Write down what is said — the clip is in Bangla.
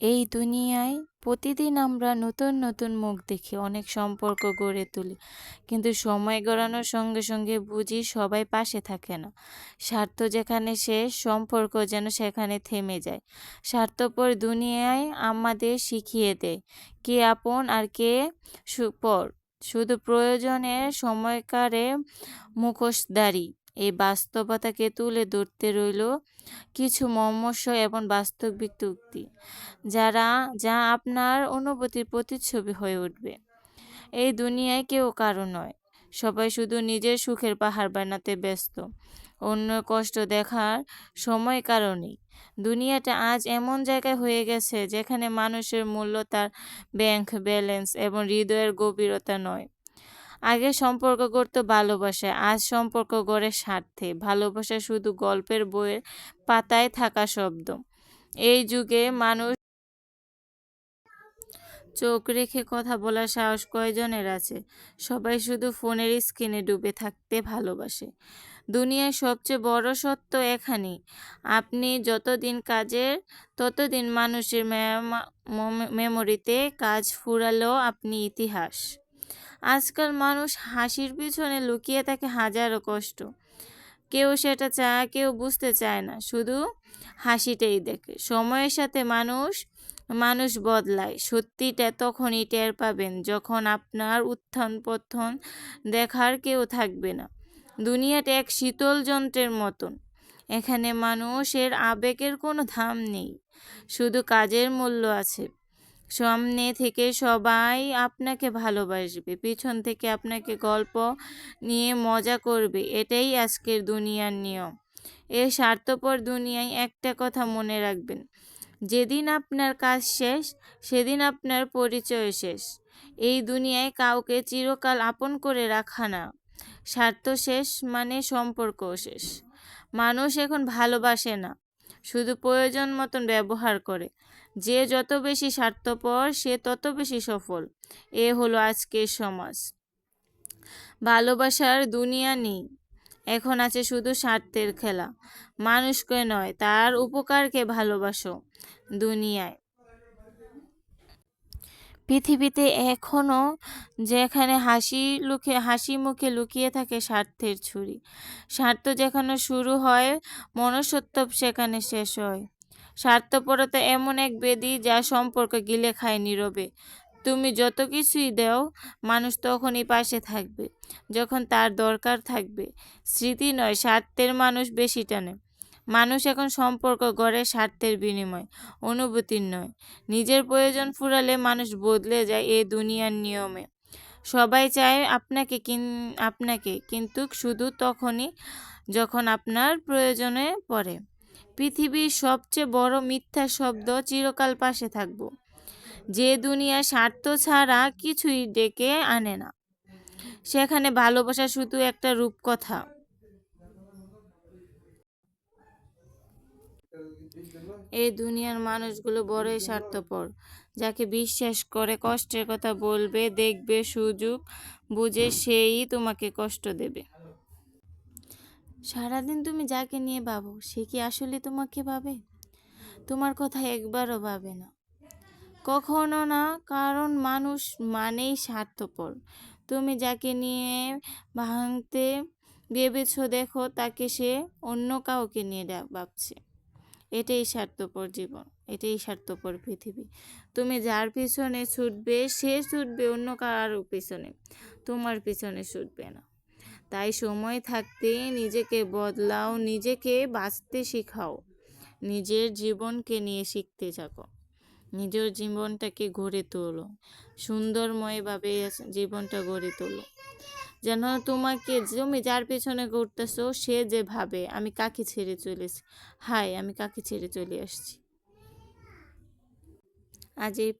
এই দুনিয়ায় প্রতিদিন আমরা নতুন নতুন মুখ দেখি, অনেক সম্পর্ক গড়ে তুলি। কিন্তু সময় গড়ানোর সঙ্গে সঙ্গে বুঝি সবাই পাশে থাকে না। স্বার্থ যেখানে শেষ, সম্পর্ক যেন সেখানে থেমে যায়। স্বার্থপর দুনিয়ায় আমাদের শিখিয়ে দেয়, কে আপন আর কে সুপর। শুধু প্রয়োজনের সময়কারে মুখোশধারী। এই বাস্তবতাকে তুলে ধরতে রইল কিছু মর্মস এবং বাস্তবিক উক্তি যারা, যা আপনার অনুভূতির প্রতিচ্ছবি হয়ে উঠবে। এই দুনিয়ায় কেউ কারও নয়। সবাই শুধু নিজের সুখের পাহাড় বানাতে ব্যস্ত। অন্য কষ্ট দেখার সময় কারণেই দুনিয়াটা আজ এমন জায়গায় হয়ে গেছে, যেখানে মানুষের মূল্য তার ব্যাংক ব্যালেন্স এবং হৃদয়ের গভীরতা নয়। আগে সম্পর্ক গড়ত ভালোবাসায় আজ সম্পর্ক গড়ে স্বার্থে। ভালোবাসা শুধু গল্পের বইয়ের পাতায় থাকা শব্দ। এই যুগে মানুষ চোখ রেখে কথা বলার সাহস কয়জনের আছে? সবাই শুধু ফোনের স্ক্রিনে ডুবে থাকতে ভালোবাসে। দুনিয়ার সবচেয়ে বড় সত্য এখানেই আপনি যতদিন কাজের, ততদিন মানুষের মেমোরিতে কাজ ফুরালেও আপনি ইতিহাস। আজকাল মানুষ হাসির পিছনে লুকিয়ে থাকে হাজারো কষ্ট। কেউ সেটা চায়, কেউ বুঝতে চায় না, শুধু হাসিটাই দেখে। সময়ের সাথে মানুষ মানুষ বদলায়। সত্যিটা তখনই টের পাবেন যখন আপনার উত্থান পথন দেখার কেউ থাকবে না। দুনিয়াটা এক শীতল যন্ত্রের মতন। এখানে মানুষের আবেগের কোনো ধাম নেই। শুধু কাজের মূল্য আছে। সামনে থেকে সবাই আপনাকে ভালোবাসবে, পিছন থেকে আপনাকে গল্প নিয়ে মজা করবে, এটাই আজকের দুনিয়ার নিয়ম। এই স্বার্থপর দুনিয়ায় একটা কথা মনে রাখবেন, যেদিন আপনার কাজ শেষ, সেদিন আপনার পরিচয় শেষ। এই দুনিয়ায় কাউকে চিরকাল আপন করে রাখা না। স্বার্থ শেষ মানে সম্পর্ক শেষ। মানুষ এখন ভালোবাসে না, শুধু প্রয়োজন মতন ব্যবহার করে। যে যত বেশি স্বার্থপর, সে তত বেশি সফল। এ হলো আজকের সমাজ। ভালোবাসার দুনিয়া নেই। এখন আছে শুধু স্বার্থের খেলা। মানুষকে নয়, তার উপকারকে ভালোবাসো দুনিয়ায়। পৃথিবীতে এখনও যেখানে হাসি লুকে, হাসি মুখে লুকিয়ে থাকে স্বার্থের ছুরি। স্বার্থ যেখানে শুরু হয় মনসত্ব সেখানে শেষ হয়। স্বার্থপরতা এমন এক বেদি যা সম্পর্ক গিলে খায় নীরবে। তুমি যত কিছুই দেও, মানুষ তখনই পাশে থাকবে, যখন তার দরকার থাকবে। স্মৃতি নয়, স্বার্থের মানুষ বেশি টানে। মানুষ এখন সম্পর্ক গড়ে স্বার্থের বিনিময়, অনুভূতির নয়। নিজের প্রয়োজন ফুরালে মানুষ বদলে যায় এ দুনিয়ার নিয়মে। সবাই চায় আপনাকে কিন, আপনাকে, কিন্তু শুধু তখনই যখন আপনার প্রয়োজনে পড়ে। পৃথিবীর সবচেয়ে বড় মিথ্যা শব্দ চিরকাল পাশে থাকব। যে দুনিয়া স্বার্থ ছাড়া কিছুই ডেকে আনে না। সেখানে ভালোবাসা শুধু একটা রূপকথা। এই দুনিয়ার মানুষগুলো বড়ই স্বার্থপর, যাকে বিশ্বাস করে কষ্টের কথা বলবে, দেখবে, সুযোগ বুঝে, সেই তোমাকে কষ্ট দেবে। সারাদিন তুমি যাকে নিয়ে ভাবো, সে কি আসলে তোমাকে ভাবে? তোমার কথা একবারও ভাবে না। কখনো না, কারণ মানুষ মানেই স্বার্থপর। তুমি যাকে নিয়ে ভাঙতে ভেবেছ, দেখো, তাকে সে অন্য কাউকে নিয়ে ভাবছে। এটাই স্বার্থপর জীবন, এটাই স্বার্থপর পৃথিবী। তুমি যার পিছনে ছুটবে, সে ছুটবে অন্য কারও পিছনে। তোমার পিছনে ছুটবে না। তাই সময় থাকতে নিজেকে বদলাও, নিজেকে বাঁচতে শেখাও। নিজের জীবনকে নিয়ে শিখতে থাকো। নিজের জীবনটাকে গড়ে তোলো। সুন্দরময়ভাবে জীবনটা গড়ে তোলো। যেন তোমাকে তুমি যার পেছনে ঘুরতেছো, সে যে ভাবে, আমি কাকে ছেড়ে চলেছি হাই আমি কাকে ছেড়ে চলে আসছি। আজ এই